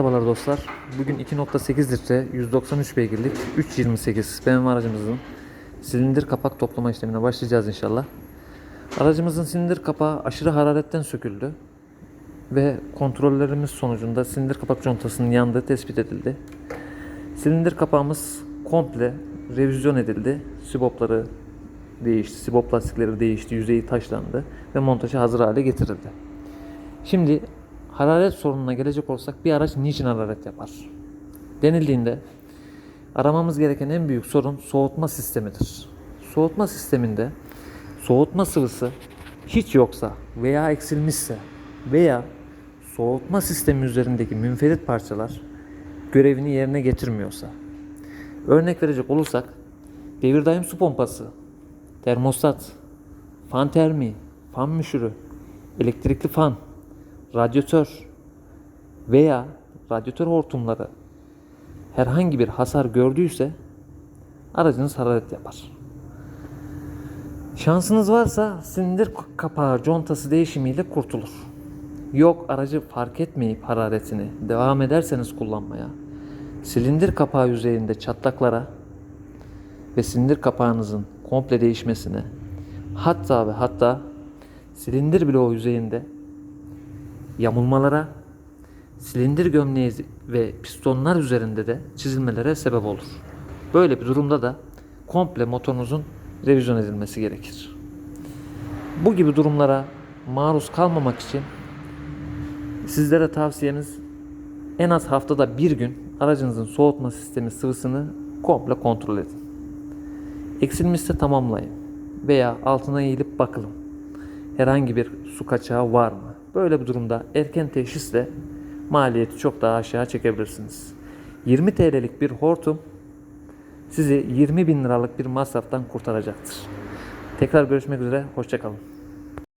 Merhabalar dostlar. Bugün 2.8 litre 193 beygirlik 328 BMW aracımızın silindir kapak toplama işlemine başlayacağız inşallah. Aracımızın silindir kapağı aşırı hararetten söküldü ve kontrollerimiz sonucunda silindir kapak contasının yandığı tespit edildi. Silindir kapağımız komple revizyon edildi. Sibopları değişti, sibop lastikleri değişti, yüzeyi taşlandı ve montaja hazır hale getirildi. Şimdi hararet sorununa gelecek olsak bir araç niçin hararet yapar? Denildiğinde aramamız gereken en büyük sorun soğutma sistemidir. Soğutma sisteminde soğutma sıvısı hiç yoksa veya eksilmişse veya soğutma sistemi üzerindeki münferit parçalar görevini yerine getirmiyorsa örnek verecek olursak devir daim su pompası, termostat, fan termi, fan müşürü, elektrikli fan, radyatör veya radyatör hortumları herhangi bir hasar gördüyse aracınız hararet yapar. Şansınız varsa silindir kapağı contası değişimiyle kurtulur. Yok aracı fark etmeyip hararetini devam ederseniz kullanmaya silindir kapağı yüzeyinde çatlaklara ve silindir kapağınızın komple değişmesine hatta ve hatta silindir bloğu yüzeyinde yamulmalara, silindir gömleği ve pistonlar üzerinde de çizilmelere sebep olur. Böyle bir durumda da komple motorunuzun revizyon edilmesi gerekir. Bu gibi durumlara maruz kalmamak için sizlere tavsiyemiz en az haftada bir gün aracınızın soğutma sistemi sıvısını komple kontrol edin. Eksilmişse tamamlayın veya altına eğilip bakılın. Herhangi bir su kaçağı var mı? Böyle bir durumda erken teşhisle maliyeti çok daha aşağı çekebilirsiniz. 20 TL'lik bir hortum sizi 20 bin liralık bir masraftan kurtaracaktır. Tekrar görüşmek üzere, hoşçakalın.